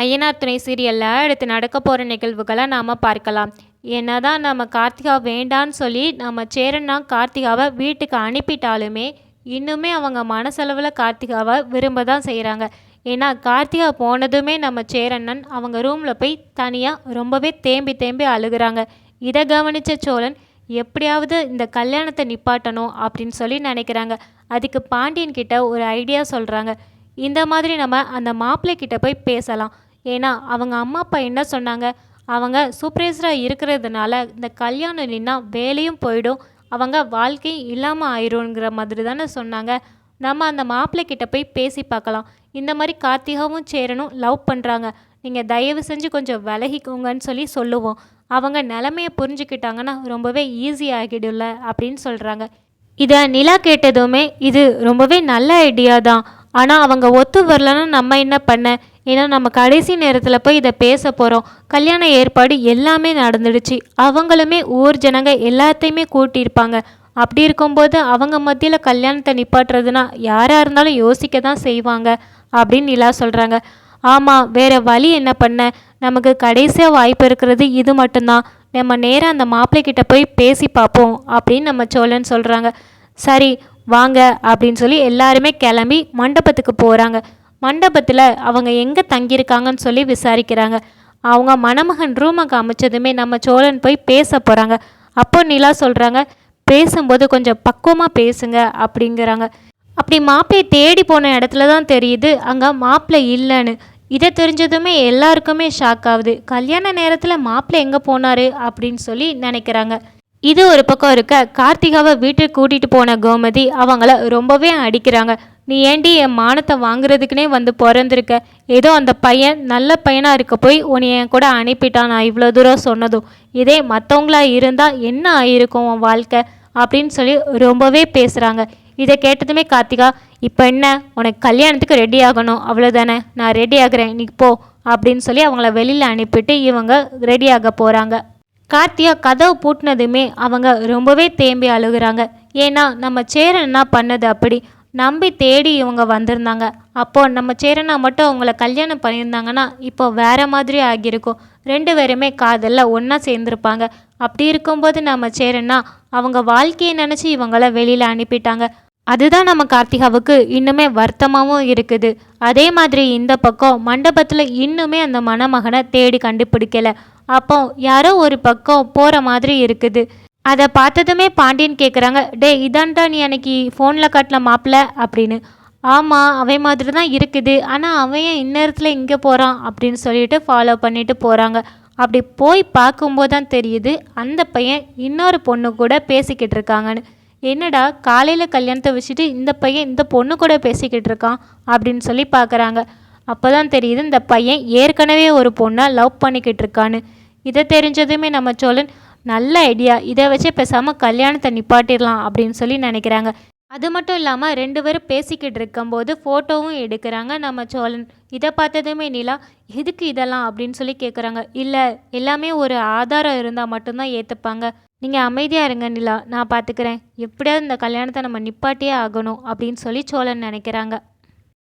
ஐயனார் துணை சீரியலில் அடுத்து நடக்க போகிற நிகழ்வுகளை நாம் பார்க்கலாம். என்ன தான் நம்ம கார்த்திகா வேண்டான்னு சொல்லி நம்ம சேரன்னா கார்த்திகாவை வீட்டுக்கு அனுப்பிட்டாலுமே இன்னுமே அவங்க மனசளவில் கார்த்திகாவை விரும்ப தான் செய்கிறாங்க ஏன்னா கார்த்திகா போனதுமே நம்ம சேரண்ணன் அவங்க ரூமில் போய் தனியாக ரொம்பவே தேம்பி தேம்பி அழுகிறாங்க. இதை கவனித்த சோழன் எப்படியாவது இந்த கல்யாணத்தை நிப்பாட்டணும் அப்படின்னு சொல்லி நினைக்கிறாங்க. அதுக்கு பாண்டியன் கிட்ட ஒரு ஐடியா சொல்கிறாங்க இந்த மாதிரி நம்ம அந்த மாப்பிள்ளை கிட்ட போய் பேசலாம். ஏன்னா அவங்க அம்மா அப்பா என்ன சொன்னாங்க? அவங்க சூப்பர்வைசராக இருக்கிறதுனால இந்த கல்யாணம் நின்னா வேலையும் போயிடும். அவங்க வாழ்க்கையும் இல்லாமல் ஆயிருங்கிற மாதிரி தானே சொன்னாங்க. நம்ம அந்த மாப்பிள்ளை கிட்ட போய் பேசி பார்க்கலாம். இந்த மாதிரி கார்த்திகாவும் சேரனும் லவ் பண்ணுறாங்க நீங்கள் தயவு செஞ்சு கொஞ்சம் விலகிக்கோங்கன்னு சொல்லி சொல்லுவோம். அவங்க நிலமையை புரிஞ்சுக்கிட்டாங்கன்னா ரொம்பவே ஈஸி ஆகிடும்ல அப்படின்னு சொல்கிறாங்க இதை நிலா கேட்டதுமே இது ரொம்பவே நல்ல ஐடியா தான். ஆனால் அவங்க ஒத்து வரலன்னா நம்ம என்ன பண்ண? ஏன்னா நம்ம கடைசி நேரத்தில் போய் இதை பேச போகிறோம் கல்யாண ஏற்பாடு எல்லாமே நடந்துடுச்சு. அவங்களுமே ஊர் ஜனங்க எல்லாத்தையுமே கூட்டியிருப்பாங்க. அப்படி இருக்கும்போது அவங்க மத்தியில் கல்யாணத்தை நிப்பாட்டுறதுனா யாராக இருந்தாலும் யோசிக்க தான் செய்வாங்க அப்படின்னு நிலா சொல்கிறாங்க ஆமாம் வேறு வழி என்ன பண்ண? நமக்கு கடைசியாக வாய்ப்பு இருக்கிறது இது மட்டும்தான். நம்ம நேராக அந்த மாப்பிள்ளைக்கிட்ட போய் பேசி பார்ப்போம் அப்படின்னு நம்ம சோழன் சொல்கிறாங்க சரி வாங்க அப்படின்னு சொல்லி எல்லாருமே கிளம்பி மண்டபத்துக்கு போகிறாங்க மண்டபத்தில் அவங்க எங்கே தங்கியிருக்காங்கன்னு சொல்லி விசாரிக்கிறாங்க. அவங்க மணமகன் ரூமை காமிச்சதுமே நம்ம சோழன் போய் பேச போகிறாங்க அப்போ நிலா சொல்கிறாங்க பேசும்போது கொஞ்சம் பக்குவமாக பேசுங்க அப்படிங்கிறாங்க. அப்படி மாப்பிள்ளை தேடி போன இடத்துல தான் தெரியுது அங்கே மாப்பிள்ளை இல்லைன்னு. இதை தெரிஞ்சதுமே எல்லாருக்குமே ஷாக் ஆகுது. கல்யாண நேரத்தில் மாப்பிள்ளை எங்கே போனார் அப்படின்னு சொல்லி நினைக்கிறாங்க. இது ஒரு பக்கம் இருக்க கார்த்திகாவை வீட்டுக்கு கூட்டிகிட்டு போன கோமதி அவங்கள ரொம்பவே அடிக்கிறாங்க. நீ ஏண்டி என் மானத்தை வாங்குறதுக்குனே வந்து பிறந்திருக்க? ஏதோ அந்த பையன் நல்ல பையனாக இருக்க போய் உன்னை என் கூட அனுப்பிட்டான். நான் இவ்வளோ தூரம் சொன்னதும் இதே மற்றவங்களா இருந்தால் என்ன ஆயிருக்கும் உன் வாழ்க்கை? அப்படின்னு சொல்லி ரொம்பவே பேசுகிறாங்க இதை கேட்டதுமே கார்த்திகா இப்போ என்ன? உனக்கு கல்யாணத்துக்கு ரெடி ஆகணும். அவ்வளோதானே நான் ரெடி ஆகிறேன். நீ போ. அப்படின்னு சொல்லி அவங்கள வெளியில் அனுப்பிட்டு இவங்க ரெடியாக போகிறாங்க கார்த்தியா கதவு பூட்டினதுமே அவங்க ரொம்பவே தேம்பி அழுகுறாங்க. ஏன்னா நம்ம சேரன்னா பண்ணது அப்படி? நம்பி தேடி இவங்க வந்திருந்தாங்க. அப்போ நம்ம சேரனா மட்டும் அவங்கள கல்யாணம் பண்ணியிருந்தாங்கன்னா இப்போ வேற மாதிரி ஆகியிருக்கும். ரெண்டு பேருமே காதலில் ஒன்றா சேர்ந்துருப்பாங்க. அப்படி இருக்கும்போது நம்ம சேரனா அவங்க வாழ்க்கையை நினச்சி இவங்கள வெளியில் அனுப்பிட்டாங்க. அதுதான் நம்ம கார்த்திகாவுக்கு இன்னுமே வருத்தமாகவும் இருக்குது. அதே மாதிரி இந்த பக்கம் மண்டபத்தில் இன்னுமே அந்த மணமகனை தேடி கண்டுபிடிக்கலை. அப்போ யாரோ ஒரு பக்கம் போகிற மாதிரி இருக்குது. அதை பார்த்ததுமே பாண்டியன் கேட்குறாங்க டே இதான்டா நீ அன்னைக்கு ஃபோனில் காட்டின மாப்பிள்ள அப்படின்னு. ஆமாம் அவன் மாதிரி தான் இருக்குது. ஆனால் அவன் ஏன் இந்நேரத்தில் இங்கே போகிறான் அப்படின்னு சொல்லிட்டு ஃபாலோ பண்ணிட்டு போகிறாங்க அப்படி போய் பார்க்கும்போது தான் தெரியுது அந்த பையன் இன்னொரு பொண்ணு கூட பேசிக்கிட்டு இருக்காங்கன்னு. என்னடா காலையில் கல்யாணத்தை வச்சுட்டு இந்த பையன் இந்த பொண்ணு கூட பேசிக்கிட்டு இருக்கான்? அப்படின்னு சொல்லி பார்க்குறாங்க. அப்போ தான் தெரியுது இந்த பையன் ஏற்கனவே ஒரு பொண்ணை லவ் பண்ணிக்கிட்டு இருக்கான்னு. இதை தெரிஞ்சதுமே நம்ம சோழன் நல்ல ஐடியா இதை வச்சே பேசாமல் கல்யாணத்தை நிப்பாட்டிடலாம் அப்படின்னு சொல்லி நினைக்கிறாங்க. அது மட்டும் இல்லாமல் ரெண்டு பேரும் பேசிக்கிட்டு இருக்கும்போது ஃபோட்டோவும் எடுக்கிறாங்க. நம்ம சோழன் இதை பார்த்ததுமே நிலா எதுக்கு இதெல்லாம்? அப்படின்னு சொல்லி கேட்குறாங்க இல்லை எல்லாமே ஒரு ஆதாரம் இருந்தால் மட்டும்தான் ஏற்றுப்பாங்க நீங்கள் அமைதியாக இருங்க நிலா நான் பார்த்துக்கிறேன் எப்படியாவது இந்த கல்யாணத்தை நம்ம நிப்பாட்டியே ஆகணும் அப்படின்னு சொல்லி சோழன் நினைக்கிறாங்க.